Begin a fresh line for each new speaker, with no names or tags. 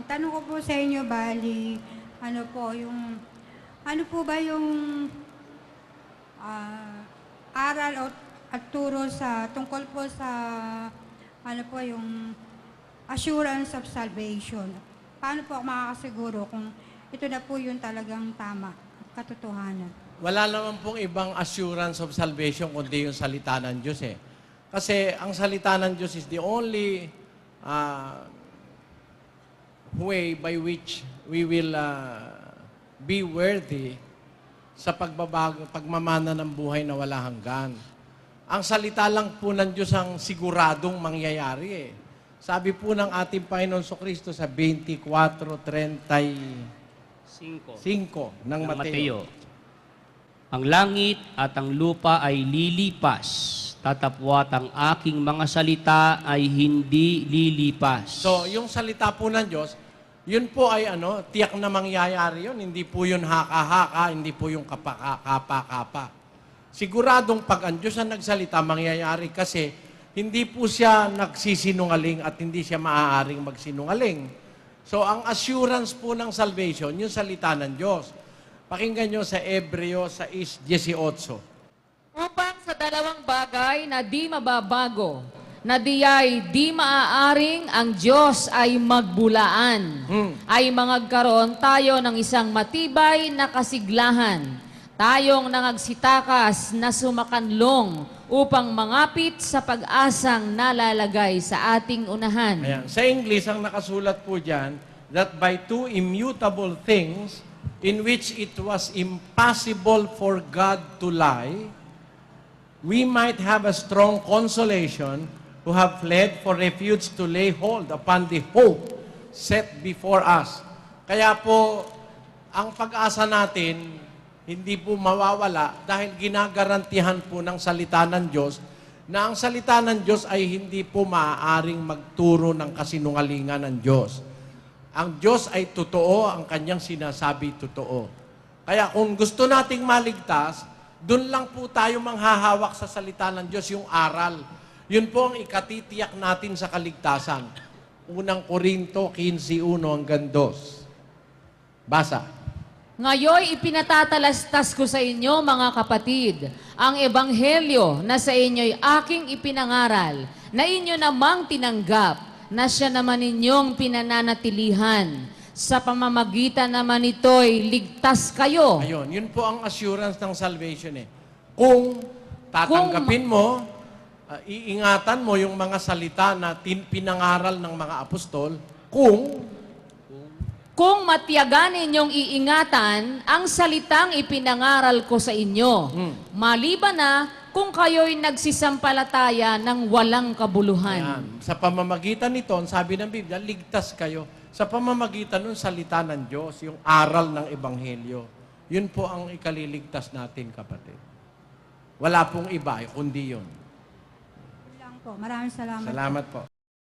ang tanong ko po sa inyo, bali, ano po, yung, ano po ba yung ah, aral o, at turo sa, tungkol po sa, ano po, yung assurance of salvation. Paano po ako makakasiguro kung ito na po yung talagang tama, katotohanan?
Wala naman pong ibang assurance of salvation kundi yung salita ng Diyos eh. Kasi ang salita ng Diyos is the only uh, way by which we will uh, be worthy sa pagbabago, pagmamana ng buhay na wala hanggan. Ang salita lang po ng Diyos ang siguradong mangyayari eh. Sabi po ng ating Panginoon so Kristo sa 24:35
Cinco.
ng
ng
Mateo.
Mateo. Ang langit at ang lupa ay lilipas, tatapwat ang aking mga salita ay hindi lilipas.
So, yung salita po ng Diyos, yun po ay ano, tiyak na mangyayari yun. Hindi po yun haka-haka, hindi po yung kapaka-kapa. Siguradong pag ang Diyos ang nagsalita, mangyayari kasi hindi po siya nagsisinungaling at hindi siya maaaring magsinungaling. So, ang assurance po ng salvation, yung salita ng Diyos. Pakinggan nyo sa Ebreo 6.18.
upang sa dalawang bagay na di mababago, na diyay di maaaring ang Diyos ay magbulaan,
Hmm.
ay mangagkaroon tayo ng isang matibay na kasiglahan, tayong nangagsitakas na sumakanlong upang mangapit sa pag-asang nalalagay sa ating unahan.
Ayan. Sa English, ang nakasulat po dyan, that by two immutable things, in which it was impossible for God to lie, we might have a strong consolation who have fled for refuge to lay hold upon the hope set before us. Kaya po, ang pag-asa natin, hindi po mawawala dahil ginagarantihan po ng salita ng Diyos na ang salita ng Diyos ay hindi po maaaring magturo ng kasinungalingan ng Diyos. Ang Diyos ay totoo, ang kanyang sinasabi totoo. Kaya kung gusto nating maligtas, doon lang po tayo manghahawak sa salita ng Diyos, yung aral. Yun po ang ikatitiyak natin sa kaligtasan. Unang Korinto 15.1 hanggang 2. Basa.
Ngayoy ipinatatalastas ko sa inyo, mga kapatid, ang ebanghelyo na sa inyo'y aking ipinangaral, na inyo namang tinanggap, na siya naman ninyong pinananatilihan. Sa pamamagitan naman nito'y ligtas kayo.
Ayun, yun po ang assurance ng salvation eh. Kung tatanggapin mo, uh, iingatan mo yung mga salita na tin- pinangaral ng mga apostol, kung
Kung matiyagan ninyong iingatan ang salitang ipinangaral ko sa inyo, maliban na kung kayo'y nagsisampalataya ng walang kabuluhan.
Ayan. Sa pamamagitan nito, sabi ng Biblia, ligtas kayo. Sa pamamagitan ng salita ng Diyos, yung aral ng Ebanghelyo. Yun po ang ikaliligtas natin, kapatid. Wala pong iba, eh, kundi yun.
Yun lang po. Maraming salamat.
Salamat po.